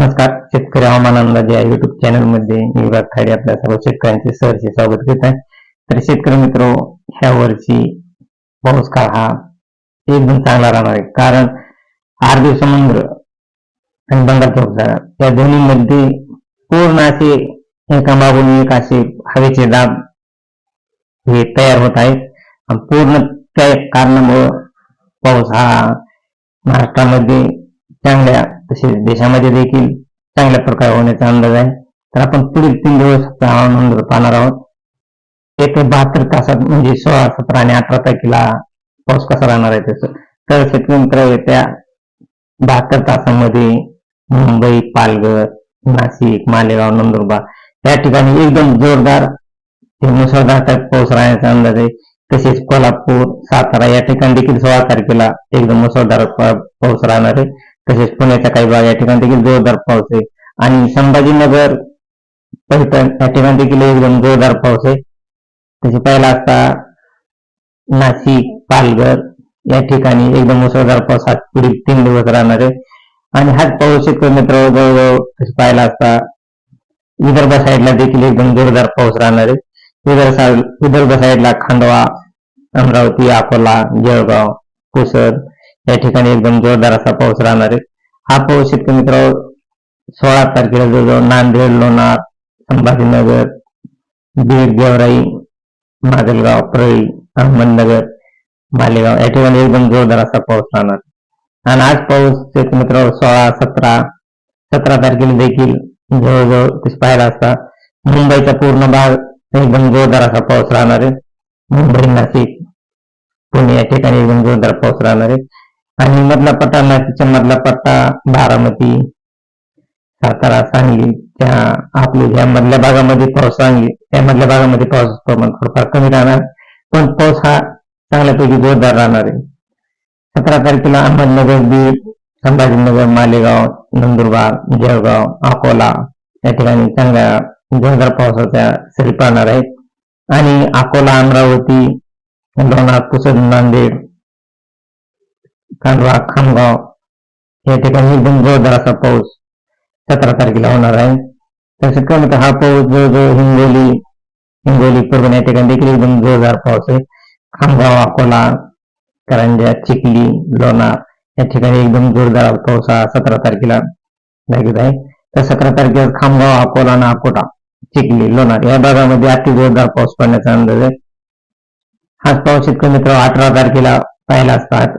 नमस्कार. शेतकरी हवामान अंदाज या युट्यूब चॅनलमध्ये मी विभाग खाडे आपल्या सर्व शेतकऱ्यांचे सहर्ष स्वागत करत आहे. तर शेतकरी मित्र ह्या वर्षी पाऊस काळ हा एकदम चांगला राहणार आहे. कारण अरबी समुद्र आणि बंगालचा उपसागर या दोन्हीमध्ये पूर्ण असे एका मागून एक असे हवेचे दाब हे तयार होत आहेत. आणि पूर्ण त्या कारणामुळं पाऊस हा महाराष्ट्रामध्ये चांगल्या तसेच देशामध्ये देखील चांगल्या प्रकारे होण्याचा अंदाज आहे. तर आपण पुढील तीन दिवस हवामान पाहणार आहोत. एक बहात्तर तासात म्हणजे सोळा सतरा आणि अठरा तारखेला पाऊस कसा राहणार आहे त्याचं? तर शेतकरी मित्र येत्या बहात्तर तासामध्ये मुंबई पालघर नाशिक मालेगाव नंदुरबार या ठिकाणी एकदम जोरदार ते मुसळधार पाऊस राहण्याचा अंदाज आहे. तसेच कोल्हापूर सातारा या ठिकाणी देखील सोळा तारखेला एकदम मुसळधार पाऊस राहणार आहे. तसेच पुण्याचा काही भाग या ठिकाणी देखील जोरदार पाऊस आहे. आणि संभाजीनगर पैठण या ठिकाणी देखील एकदम जोरदार पाऊस आहे. तसे पहिला असता नाशिक पालघर या ठिकाणी एकदम मुसळधार पाऊस हा पुढील तीन दिवस राहणार आहे. आणि हाच पाऊस शेतकरी मित्र जवळजवळ तसे पाहिला असता विदर्भ साईडला देखील एकदम जोरदार पाऊस राहणार आहे. विदर्भ साईड विदर्भ साईडला खांडवा अमरावती अकोला जळगाव पुसद या ठिकाणी एकदम जोरदार असा पाऊस राहणार आहे. हा पाऊस शेतकरी मित्र सोळा तारखेला जवळजवळ नांदेड लोणार संभाजीनगर बीड गेवराई माजलगाव परळी अहमदनगर मालेगाव या ठिकाणी एकदम जोरदार असा पाऊस राहणार आणि आज पाऊस शेतकरी मित्र सोळा सतरा सतरा तारखेला देखील जवळजवळ तसे पाहिला असता. मुंबईचा पूर्ण भाग एकदम जोरदार असा पाऊस राहणार आहे. मुंबई नाशिक पुणे या ठिकाणी एकदम जोरदार पाऊस राहणार आहे. आणि मधला पट्टा नाशिकच्या मधला पट्टा बारामती सातारा सांगली त्या आपल्या ह्या मधल्या भागामध्ये पाऊस सांगली त्या मधल्या भागामध्ये पाऊस प्रमाण थोडंफार कमी राहणार पण पाऊस हा चांगल्यापैकी जोरदार राहणार आहे. सतरा तारखेला अहमदनगर बीड संभाजीनगर मालेगाव नंदुरबार जळगाव अकोला या ठिकाणी चांगल्या जोरदार पावसाच्या सरी पाहणार आहेत. आणि अकोला अमरावती लोणार पुसद नांदेड खांडवा खामगाव या ठिकाणी एकदम जोरदार असा पाऊस सतरा तारखेला होणार आहे. तसं कमी हा पाऊस जवळजवळ हिंगोली हिंगोली परभणी या ठिकाणी देखील एकदम जोरदार पाऊस आहे. खामगाव अकोला करंजा चिखली लोणार या ठिकाणी एकदम जोरदार पाऊस हा सतरा तारखेला लागत आहे. तर सतरा तारखेला खामगाव अकोला आणि अकोटा चिखली लोणार या भागामध्ये अति जोरदार पाऊस पडण्याचा अंदाज आहे. हाच पाऊस शेतकरी मित्र अठरा तारखेला पाहिला असतात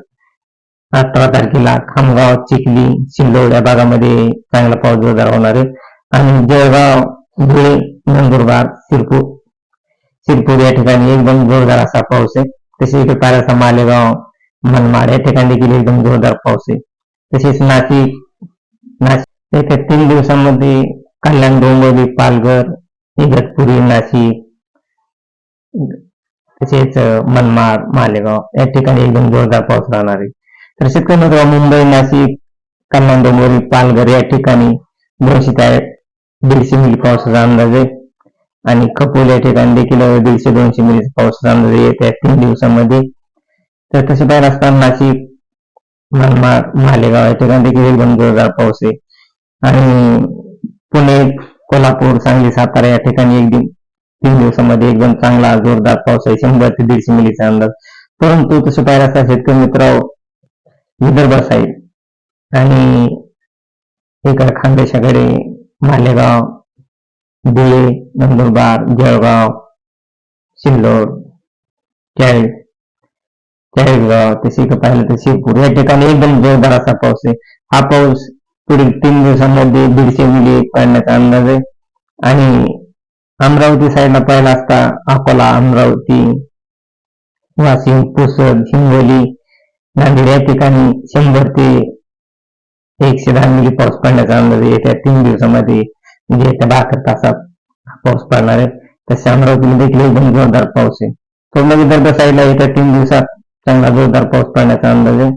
अठरा तारखेला खामगाव चिखली सिल्लोड या भागामध्ये चांगला पाऊस जोरदार होणार आहे. आणि जळगाव धुळे नंदुरबार सिरपूर सिरपूर या ठिकाणी एकदम जोरदार असा पाऊस आहे. तसेच इकडे पाहिला मालेगाव मनमाड या ठिकाणी देखील एकदम जोरदार पाऊस आहे. तसेच नाशिक नाशिक येत्या तीन दिवसांमध्ये कल्याण डोंबिवली पालघर इगतपुरी नाशिक तसेच मनमाड मालेगाव या ठिकाणी एकदम जोरदार पाऊस राहणार आहे. तर शेतकरी मित्र मुंबई नाशिक कल्याण डोंगरी पालघर या ठिकाणी दोनशे ते दीडशे मिली पावसाचा अंदाज आहे. आणि खपोल या ठिकाणी देखील दीडशे दोनशे मिली पावसाचा अंदाज आहे. येत्या तीन दिवसामध्ये तर तसे पाहिलं असताना नाशिक मनमाड मालेगाव या ठिकाणी देखील एकदम जोरदार पाऊस आहे. आणि पुणे कोल्हापूर सांगली सातारा या ठिकाणी एकदम तीन दिवसामध्ये एकदम चांगला जोरदार पाऊस आहे. शंभर ते दीडशे मिलीचा अंदाज. परंतु तसं पाहिलं असता शेतकरी मित्र विदर्भ साईड. आणि इकडे खानदेशाकडे मालेगाव धुळे नंदुरबार जळगाव सिल्लोड चाळीस चाळीसगाव तशी इकडे पाहिलं तर शिरपूर. या ठिकाणी एकदम जोरदार असा पाऊस आहे. हा पाऊस पुढील तीन दिवसांमध्ये दीडशे म्हणजे मिली पडण्याचा अंदाज आहे. आणि अमरावती साईडला पाहिला असता अकोला अमरावती वाशिम पुसद हिंगोली नांदेड या ठिकाणी शंभर ते एकशे दहा मिली पाऊस पडण्याचा अंदाज येत्या तीन दिवसामध्ये म्हणजे येत्या बहात्तर तासात पाऊस पडणार आहे. तसे अमरावतीमध्ये देखील एकदम जोरदार पाऊस आहे. पूर्ण विदर्भ साईडला येत्या तीन दिवसात चांगला जोरदार पाऊस पडण्याचा अंदाज आहे.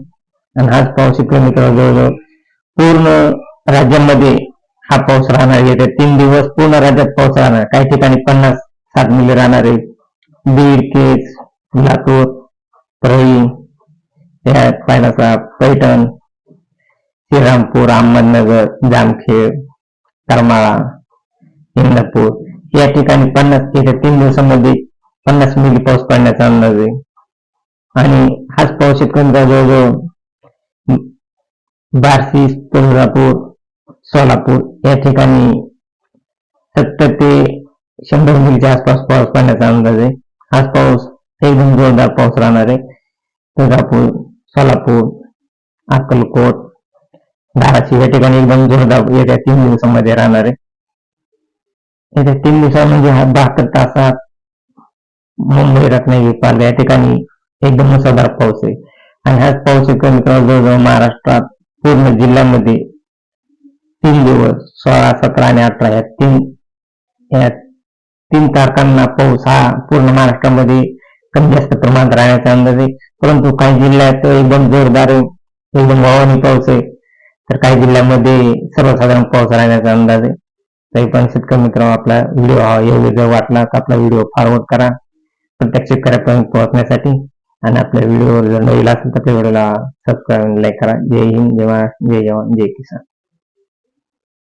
आणि हाच पाऊस इकडे मित्र जवळजवळ पूर्ण राज्यामध्ये हा पाऊस राहणार आहे. येत्या तीन दिवस पूर्ण राज्यात पाऊस राहणार. काही ठिकाणी पन्नास साठ मिली राहणार आहे. बीड केस लातूर परळी पैठण श्रीरामपूर अहमदनगर जामखेड करमाळा इंदापूर. या ठिकाणी पन्नास येत्या तीन दिवसामध्ये पन्नास मिली पाऊस पडण्याचा अंदाज आहे. आणि हाच पाऊस शेतकऱ्यांचा जवळजवळ बार्शी तुळजापूर सोलापूर या ठिकाणी सत्तर ते शंभर मिलीच्या आसपास पाऊस पडण्याचा अंदाज आहे. हाच पाऊस एकदम जोरदार पाऊस राहणार आहे. तुळजापूर सोलापूर अक्कलकोट धाराशिव या ठिकाणी एकदम जोरदार येत्या तीन दिवसामध्ये राहणार. आहे येत्या तीन दिवसात म्हणजे हा बहात्तर तासात मुंबई रत्नागिरी पाल या ठिकाणी एकदम मुसळधार पाऊस आहे. आणि हाच पाऊस मित्रांनो जवळजवळ महाराष्ट्रात पूर्ण जिल्ह्यामध्ये तीन दिवस सोळा सतरा आणि अठरा या तीन या तीन तारखांना पाऊस हा पूर्ण महाराष्ट्रामध्ये कमी जास्त प्रमाणात राहण्याचा अंदाज आहे. परंतु काही जिल्ह्यात एकदम जोरदार एकदम हवानी पाऊस आहे. तर काही जिल्ह्यामध्ये सर्वसाधारण पाऊस राहण्याचा अंदाज आहे. तरी पण शेतकरी मित्र आपला व्हिडिओ हा जर वाटला तर आपला व्हिडिओ फॉरवर्ड करा. प्रत्येक शेतकऱ्यापर्यंत पोहोचण्यासाठी. आणि आपल्या व्हिडिओ जर नवीन असेल तर त्या व्हिडिओला सबस्क्राईब लाईक करा. जय हिंद जय महाराष्ट्र जय जवान जय किसान.